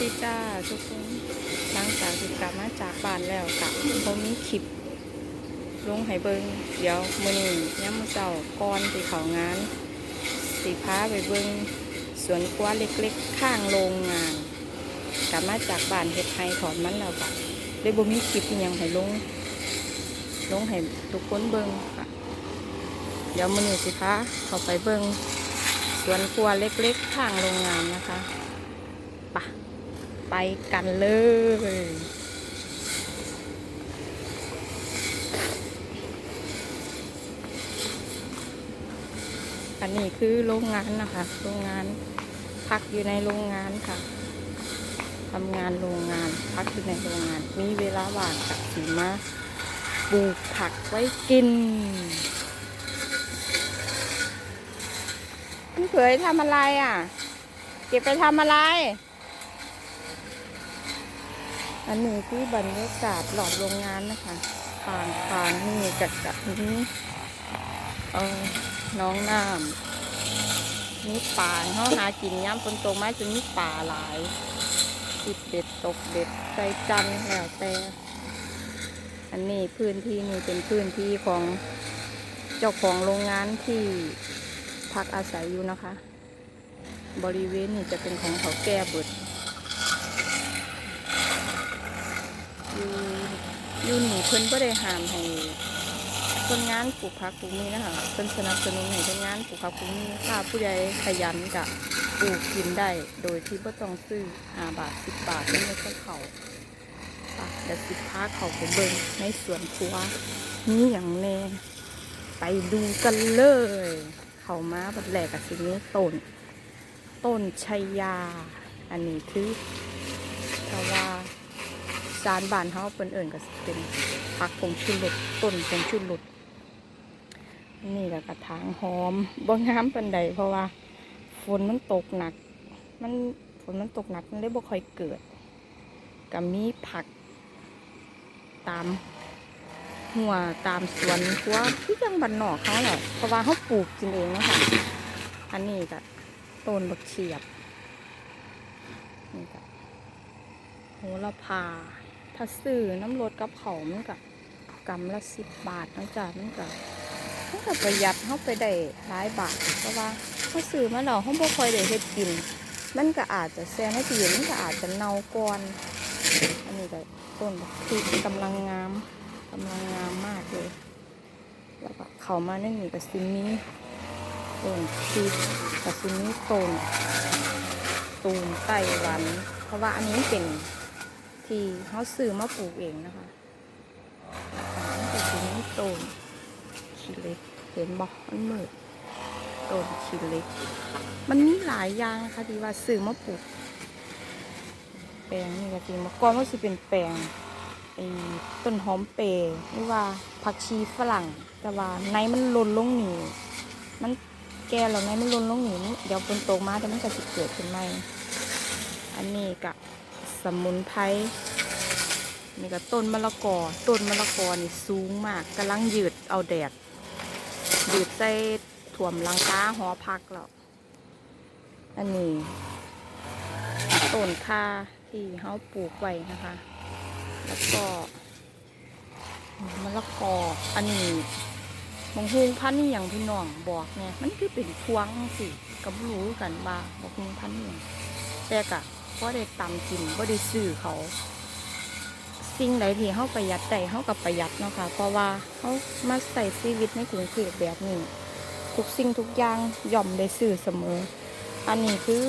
ดีจ้าทุกคนหลังจากที่กลับมาจากบ้านแล้วกับผมมีคลิปลงให้เบิงเดี๋ยวมื้อนี้ย้ำมื้อเช้าก่อนที่เขางาน สีพาไปเบิงสวนกว้าเล็กๆ ข้างโรงงาน กลับมาจากบ้านเฮ็ดไฮถอนมันแล้วค่ะได้บ่มีคลิปยังให้ลงลงให้ทุกคนเบิงค่ะ เดี๋ยวมื้อนี้สิพาเขาไปเบิงสวนครัวเล็กๆข้างโรงงานนะคะ ไปกันเลยอันนี้คือโรงงานนะคะ โรงงานพักอยู่ในโรงงานค่ะทำงานโรงงานพักอยู่ในโรงงาน มีเวลาว่างกับสีมาปลูกผักไว้กินพี่เขยทำอะไรอะ เก็บไปทำอะไร อันนี้คือบรรยากาศหลอดโรงงานนะคะทางทางนี่จัดจัดนี้เออน้องน้ำมีป่าเขาหากินย้ำฝนตกมาจะมีป่าหลายติดเบ็ดตกเบ็ดใจจันแล้วแต่อันนี้พื้นที่นี่เป็นพื้นที่ของเจ้าของโรงงานที่พักอาศัยอยู่นะคะ บริเวณนี่จะเป็นของเขาแก่เบิด อยู่อยู่นี่เพิ่นก็ได้หามให้คนงานปลูกผักปลูกนี่นะคะเพิ่นสนับสนุนให้คนงานปลูกผักปลูกนี่ถ้าผู้ใดขยันกะปลูกกินได้โดยที่ไม่ต้องซื้อห้าบาทสิบบาทไม่ใช่เขาปะเดี๋ยวสิพาเขาไปเบิ่งในสวนครัวนี่อย่างแน่ไปดูกันเลย เขามาบัดแหลกกับสิ่งนี้ต้น ต้นชัยยา อันนี้คือเพราะว่า สารบานเฮาเปิ้นเอิ่นก็สิเป็นผักผงชูรสต้นผงชูรสนี่ก็กระถางหอมบ่งามปานใดเพราะว่าฝนมันตกหนัก มันฝนมันตกหนักมันเลยบ่ค่อยเกิดก็มีผัก ตามหัวตามสวนครัวที่จังบ้านนอกเขาแหละเพราะว่าเขาปลูกกินเองนะคะอันนี้ก็ต้นบักเฉียบนี่ก็โหระพา ถ้าซื้อน้ำรดกับเขามันกับกำละสิบบาทนะจ๊ะมันกับมันกับประหยัดเข้าไปได้หลายบาทเพราะว่าเขาซื้อมาเราเขาบ่ค่อยได้เฮ็ดกิน มันก็อาจจะแซงให้ตีมันก็อาจจะเน่าก่อนอันนี้ก็ต้นบักพริกำลังงามกำลังงามมากเลย แล้วก็เขามาในนี่กับซิมีต้นพริกกับซิมีต้นตูมไต้หวัน เพราะว่าอันนี้เป็น ที่เขาซื้อมาปลูกเองนะคะอันนี้เป็นต้นต้นขี้เล็ก เห็นบอกมันมืดต้นขี้เล็ก มันมีหลายอย่างนะคะที่ว่าซื้อมาปลูก แปลงนี่ก็จริงเมื่อก่อนมันสิเป็นแปลงไอ้ต้นหอมเปรย์หรือว่าผักชีฝรั่ง แต่ว่าในมันหล่นลงหนีมันแก่แล้วในมันหล่นลงหนีเดี๋ยวฝนตกมาแต่มันก็สิเกิดขึ้นใหมอันนี้กับ มุนไพรนี่ก็ต้นมะละกอ ต้นมะละกอนี่สูงมากกำลังยืดเอาแดดยืดใส่ถ่วมลังคาหอพักแล้วอันนี้ต้นค่าที่เขาปลูกไว้นะคะ แล้วก็มะละกอ อันนี้มงฮูงพันนี่อย่างพี่น้องบอกเนี่ยมันคือเป็นพวงสิกับรู้กันบ้าบอกฮูงพันนี่แต่กะ ก็ได้ตำกินก็ได้ซื้อเขา สิ่งใดที่เขาประหยัดได้เขากับประหยัดเนาะค่ะ เพราะว่าเขามาใส่ชีวิตในกรุงเทพแบบนี้ ทุกสิ่งทุกอย่างย่อมได้ซื้อเสมอ อันนี้คือ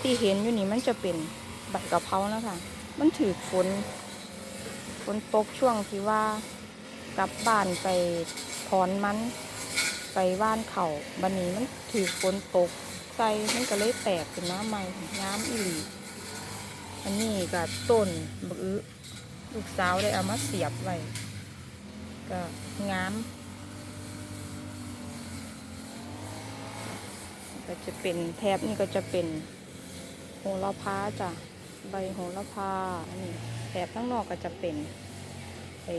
ที่เห็นอยู่นี่มันจะเป็นใบกะเพรานะคะ มันถือฝนฝนตกช่วงที่ว่ากลับบ้านไปถอนมันไปว่านเขาบันนี้มันถือฝนตก ใส่มันก็เลยแตกเป็นน้ำใหม่น้ำอีหลีอันนี้ก็ต้นบกอึลูกสาวได้เอามาเสียบไว้ก็งามก็จะเป็นแทบนี่ก็จะเป็นโหระพาจ้ะใบโหระพาอันนี้แถบข้างนอกก็จะเป็นไอ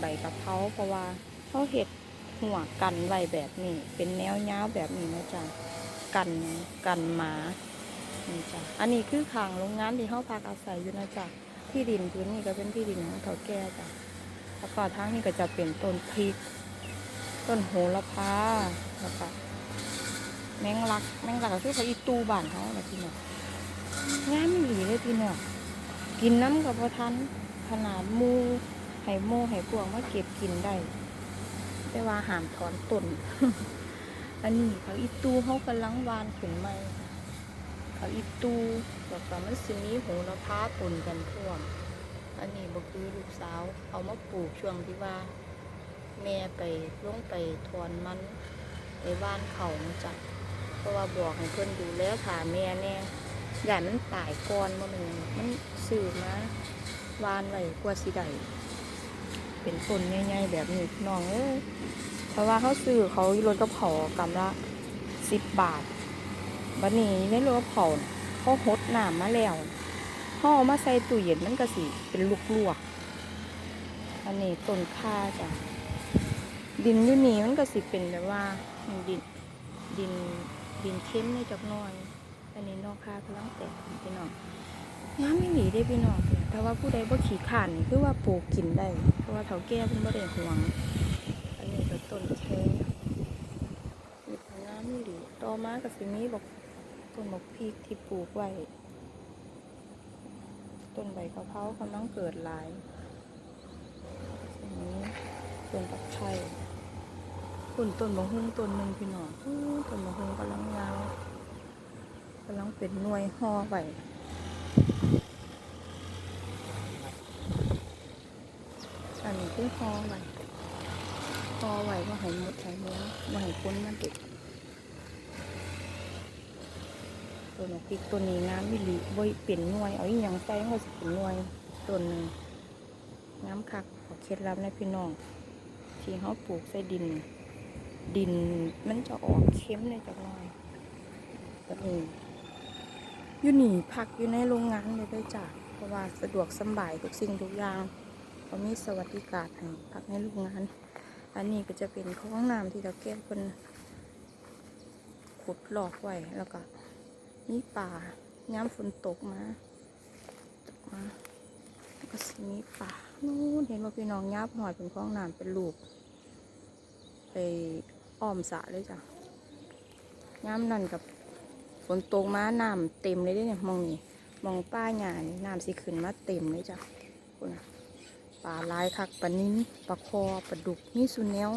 ใบกะเพราเพราะว่าเขาเห็ดหัวกันไว้แบบนี้ เป็นแนวยาวแบบนี้นะจ๊ะ กันกันหมานี่จ้ะอันนี้คือขางโรงงานที่เขาพักอาศัยอยู่นะจ๊ะที่ดินพื้นนี่ก็เป็นที่ดินของเขาแก่จ้ะแล้วก็ทั้งนี้ก็จะเป็นต้นพริก ต้นโหระพาแล้วก็แมงลักแมงลักก็คือเขาอีตูบ้านเขาแหละพี่น้องงามหลีเลยพี่น้องกินน้ำกับพอทันขนาดหมูไห่โมไห่พวงมาเก็บกินได้ แต่ว่าหามถอนต้น อันนี้เขาอีตูเขากำลังวานขึ้นใหม่เขาอีตูแล้วก็มันสิมีโหระพาปนกันท่วม อันนี้บ่คือลูกสาว เอามาปลูกช่วงที่ว่า แม่ไปลงไปถอนมันในบ้านเขาจ๊ะเพราะว่าบอกให้เพิ่นดูแล้วถ่าแม่แน่อย่มันตายก่อนบ่มันมันสื่อมาวานไว้กว่าสิได้เป็นต้นใหญ่ๆแบบนี้น้องเอ้ย เพราะว่าเขาซื้อเขารถกระเพรากำละสิบบาทบัดนี้ในรถกระเพาะเขาหดน้ำมาแล้วห่อมาใส่ตู้เย็นมันก็สิเป็นลวกๆอันนี้ต้นข่าจ้ะดินอยู่นี่มันก็สิเป็นแบบว่าดินดินดินเข้มในจักน่อย อันนี้นอกค่ากำลังแตกพี่น้องน้ำไม่หนีได้พี่น้องแต่ว่าผู้ใดบ่ขี้ขานนี่คือว่าปลูกกินได้ เพราะว่าเถาแก่เพิ่นบ่ได้ห่วง นนี้ก็ต้นแคมีน้ำไม่หลีต่อมาก็สิมีบอกต้นบอกพริกที่ปลูกไว้ ต้นใบกะเพรากำลังเกิดหลายอันนี้ต้นตะไคร้ต้นต้นมะฮุ่งต้นหนึ่งพี่น้องต้นมะฮุ่งกำลังยาวกำลังเป็นหน่วยห่อไว้อันนี้คือห่อไว้ อไว้ว่าให้หมดให้เนื้อว่าให้พ้นมันเด็ดต้นมะพริกต้นนี้น้ำมิลิบ่เป็นหน่วย เอาอีหยังใส่มันก็สิเป็นหน่วยต้นหนึ่งน้ำคักขอเคล็ดลับนะพี่น้อง ที่เขาปลูกใส่ดิน ดินมันจะออกเข้มเลยจักหน่อยแบบนี้อยู่หนี่พักอยู่ในโรงงานเลยได้จ้ะเพราะว่าสะดวกสบายทุกสิ่งทุกอย่างเขามีสวัสดิการให้พักในโรงงาน อันนี้ก็จะเป็นห้องน้ำที่เราแก้คนขุดหลอกไว้แล้วก็มีป่าย้ำฝนตกมาตกมาแล้วก็สิมีป่านู่นเห็นว่าพี่น้องยับหอยเป็นห้องน้ำเป็นลูก ไปอ้อมสะเลยจ้ะย้ำนั่นกับฝนตกมาน้ำเต็มเลยเด้เนี่ยมองนี่มองป้าหญ้านี่น้ำสิขึ้นมาเต็มเลยจ้ะคุณนะ ปลาลายคักปลานิ้นปลาคอปลาดุกนี่สุนแนว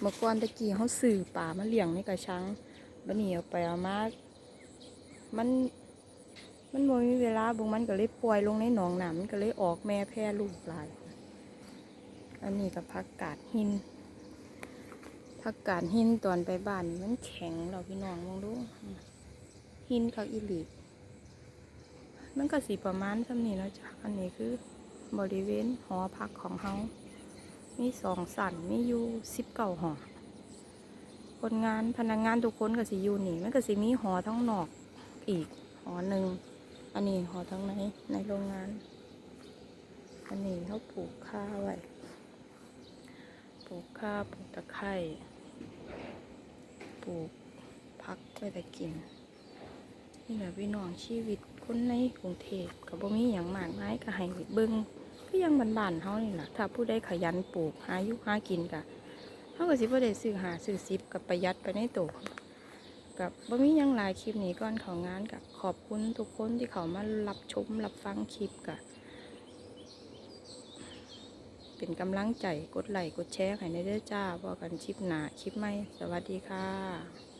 เมื่อก่อนตะกี้เขาสื่อปลามาเลี้ยงในกระชังบันนี้เอาไปเอามามันมันบ่มีเวลาบุงมันก็เลยปล่อยลงในหนองน้ำมันก็เลยออกแม่แพร่ลูกหลาย อันนี้กับผักกาดหินผักกาดหินตอนไปบ้านมันแข็งเราพี่น้องมองดูหินเขาอีหลีมันก็สีประมาณเท่านี้แล้วจ้ะอันนี้คือ บริเวณหอพักของเขามีสองสันมีอยู่สิบเก้าหอคนงานพนักงานทุกคนก็สิอยู่นี่มันก็สิมีหอทั้งนอกอีกหอหนึ่งอันนี้หอทั้งในในโรงงาน อันนี้เขาปลูกข้าวไว้ปลูกข้าวปลูกตะไคร้ปลูกพักไว้แต่กินนี่แหละพี่น้องชีวิตคนในกรุงเทพกับบ่มีอย่างมากมายก็ให้เบิ่ง ก็ยังบานๆเฮานี่แหละถ้าผู้ใดขยันปลูกหาอยู่หากินก็เฮาก็สิบ่ได้ซื้อหาซื้อซิบกับประหยัดไปในตัวกับบ่มียังหลายคลิปนี้ก่อนเข้างานกับขอบคุณทุกคนที่เขามารับชมรับฟังคลิปกับเป็นกำลังใจกดไลค์กดแชร์ให้ในเด้อจ้าบอกกันคลิปหนาคลิปใหม่สวัสดีค่ะ